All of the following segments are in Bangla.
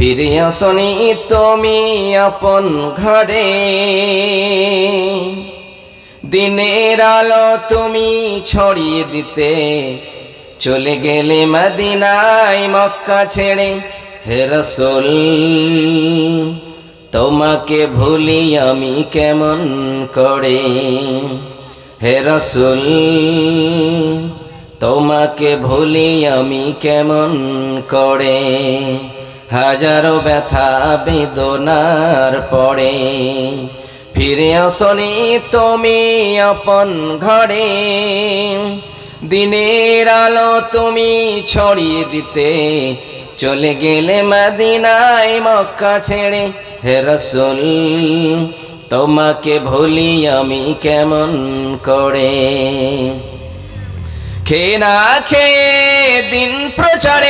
ফিরে আসনি তুমি আপন ঘরে। দিনের আলো তুমি ছড়িয়ে দিতে। চলে গেলে মদিনায় মক্কা ছেড়ে। হে রসুল, তোমাকে ভুলি আমি কেমন করে? হে রসুল, তোমাকে ভুলি আমি কেমন করে? হাজারো ব্যথা বেদনার পরে ফিরে আসনি তুমি আপন ঘরে। দিনের আলো তুমি ছড়িয়ে দিতে চলে গেলে মদিনায় মক্কা ছেড়ে। হে রসুল, তোমাকে ভুলি আমি কেমন করে? খে না খেয়ে দিন প্রচারের কাজে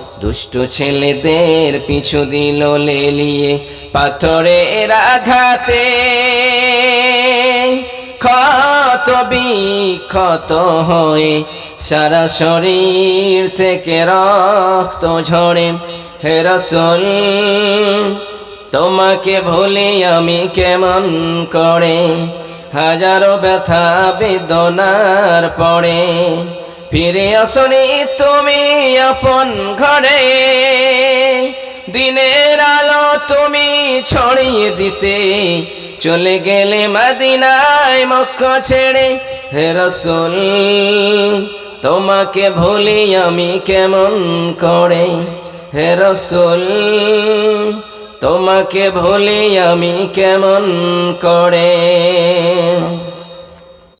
দুষ্ট ছেলেদের পিছু দিল লেলিয়ে পাথরের আঘাতে ক্ষত বিক্ষত হয়ে সারা শরীর থেকে রক্ত ঝরে। হে রসুল, তোমাকে ভুলি আমি কেমন করে? হাজারো ব্যথা বেদনার পরে ফিরে আসনি তুমি আপন ঘরে। দিনের আলো তুমি ছড়িয়ে দিতে। চলে গেলে মদিনায় মক্কা ছেড়ে। হে রসুল, তোমাকে ভুলি আমি কেমন করে? হে রসুল, তোমাকে ভুলি আমি কেমন করে?